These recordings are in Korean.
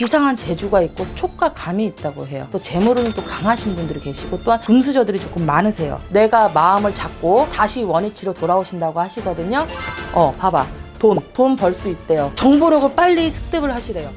비상한 재주가 있고 촉과 감이 있다고 해요. 또 재물운이 또 강하신 분들이 계시고 또한 금수저들이 조금 많으세요. 내가 마음을 잡고 다시 원위치로 돌아오신다고 하시거든요. 어, 봐봐. 돈, 돈 벌 수 있대요. 정보력을 빨리 습득을 하시래요.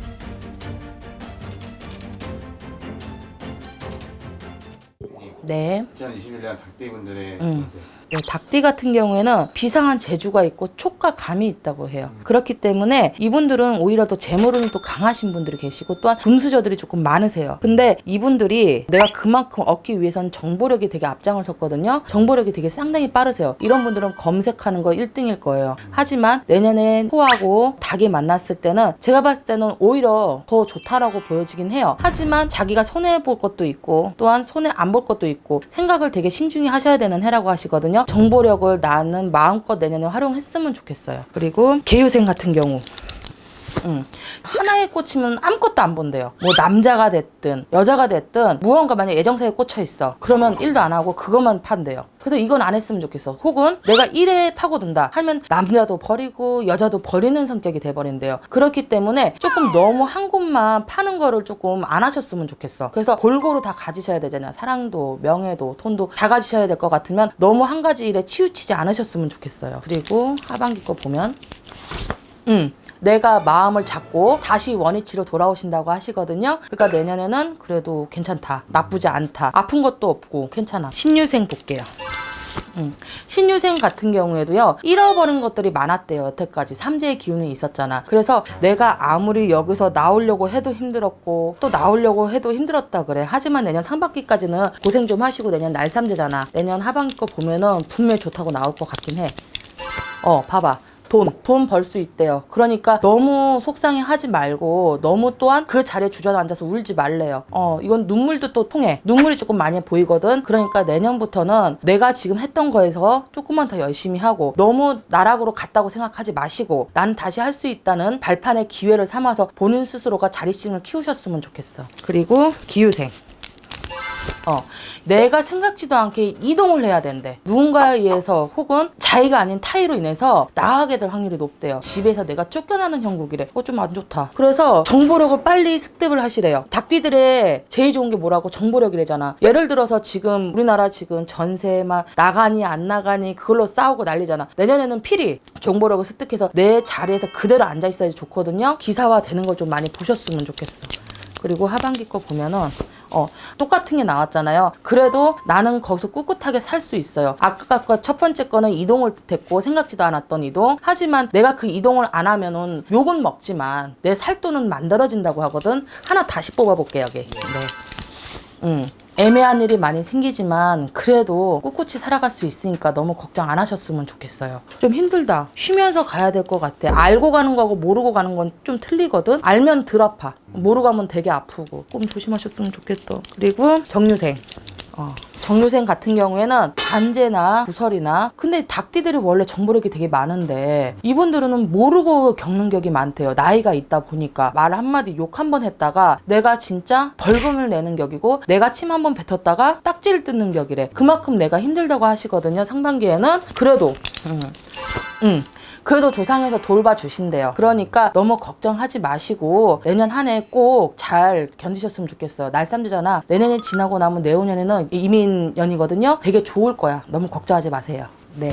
네. 2021년 닭띠분들의 음. 운세. 네, 닭띠 같은 경우에는 비상한 재주가 있고 촉과 감이 있다고 해요. 그렇기 때문에 이분들은 오히려 더 재물운이 또 강하신 분들이 계시고 또한 금수저들이 조금 많으세요. 근데 이분들이 내가 그만큼 얻기 위해선 정보력이 되게 앞장을 섰거든요. 정보력이 되게 상당히 빠르세요. 이런 분들은 검색하는 거 1등일 거예요. 하지만 내년에 소하고 닭이 만났을 때는 제가 봤을 때는 오히려 더 좋다라고 보여지긴 해요. 하지만 자기가 손해 볼 것도 있고 또한 손해 안 볼 것도 있고 생각을 되게 신중히 하셔야 되는 해라고 하시거든요. 정보력을 나는 마음껏 내년에 활용했으면 좋겠어요. 그리고 개유생 같은 경우 음. 하나에 꽂히면 아무것도 안 본대요. 뭐 남자가 됐든 여자가 됐든 무언가 만약 애정사에 꽂혀 있어. 그러면 일도 안 하고 그것만 판대요. 그래서 이건 안 했으면 좋겠어. 혹은 내가 일에 파고든다 하면 남자도 버리고 여자도 버리는 성격이 돼버린대요. 그렇기 때문에 조금 너무 한 곳만 파는 거를 조금 안 하셨으면 좋겠어. 그래서 골고루 다 가지셔야 되잖아요. 사랑도 명예도 돈도 다 가지셔야 될 것 같으면 너무 한 가지 일에 치우치지 않으셨으면 좋겠어요. 그리고 하반기 거 보면 음. 내가 마음을 잡고 다시 원위치로 돌아오신다고 하시거든요. 그러니까 내년에는 그래도 괜찮다. 나쁘지 않다. 아픈 것도 없고 괜찮아. 신유생 볼게요. 음. 신유생 같은 경우에도요 잃어버린 것들이 많았대요 여태까지 삼재의 기운이 있었잖아 그래서 내가 아무리 여기서 나오려고 해도 힘들었고 또 나오려고 해도 힘들었다 그래 하지만 내년 상반기까지는 고생 좀 하시고 내년 날삼재잖아 내년 하반기 거 보면은 분명히 좋다고 나올 것 같긴 해어 봐봐 돈, 돈 벌 수 있대요. 그러니까 너무 속상해 하지 말고 너무 또한 그 자리에 주저앉아서 울지 말래요. 어, 이건 눈물도 또 통해. 눈물이 조금 많이 보이거든. 그러니까 내년부터는 내가 지금 했던 거에서 조금만 더 열심히 하고 너무 나락으로 갔다고 생각하지 마시고 난 다시 할 수 있다는 발판의 기회를 삼아서 본인 스스로가 자립심을 키우셨으면 좋겠어. 그리고 기유생. 어, 내가 생각지도 않게 이동을 해야 된대. 누군가에 의해서 혹은 자기가 아닌 타의로 인해서 나가게 될 확률이 높대요. 집에서 내가 쫓겨나는 형국이래. 어, 좀 안 좋다. 그래서 정보력을 빨리 습득을 하시래요. 닭띠들의 제일 좋은 게 뭐라고 정보력이래잖아. 예를 들어서 지금 우리나라 지금 전세 막 나가니 안 나가니 그걸로 싸우고 난리잖아. 내년에는 필히 정보력을 습득해서 내 자리에서 그대로 앉아 있어야지 좋거든요. 기사화 되는 걸 좀 많이 보셨으면 좋겠어. 그리고 하반기 거 보면은 어, 똑같은 게 나왔잖아요. 그래도 나는 거기서 꿋꿋하게 살 수 있어요. 아까 첫 번째 거는 이동을 됐고 생각지도 않았던 이동. 하지만 내가 그 이동을 안 하면은 욕은 먹지만 내 살 돈은 만들어진다고 하거든. 하나 다시 뽑아볼게 여기. 네. 음. 애매한 일이 많이 생기지만 그래도 꿋꿋이 살아갈 수 있으니까 너무 걱정 안 하셨으면 좋겠어요. 좀 힘들다. 쉬면서 가야 될 것 같아. 알고 가는 거하고 모르고 가는 건 좀 틀리거든. 알면 덜 아파. 모르고 가면 되게 아프고. 좀 조심하셨으면 좋겠다. 그리고 정유생. 어. 정유생 같은 경우에는 반제나 구설이나 근데 닭띠들이 원래 정보력이 되게 많은데 이분들은 모르고 겪는 격이 많대요. 나이가 있다 보니까. 말 한마디 욕 한 번 했다가 내가 진짜 벌금을 내는 격이고 내가 침 한 번 뱉었다가 딱지를 뜯는 격이래. 그만큼 내가 힘들다고 하시거든요 상반기에는. 그래도 음, 음. 그래도 조상에서 돌봐 주신대요. 그러니까 너무 걱정하지 마시고 내년 한 해 꼭 잘 견디셨으면 좋겠어요. 날삼재잖아. 내년이 지나고 나면 내후년에는 이민년이거든요. 되게 좋을 거야. 너무 걱정하지 마세요. 네.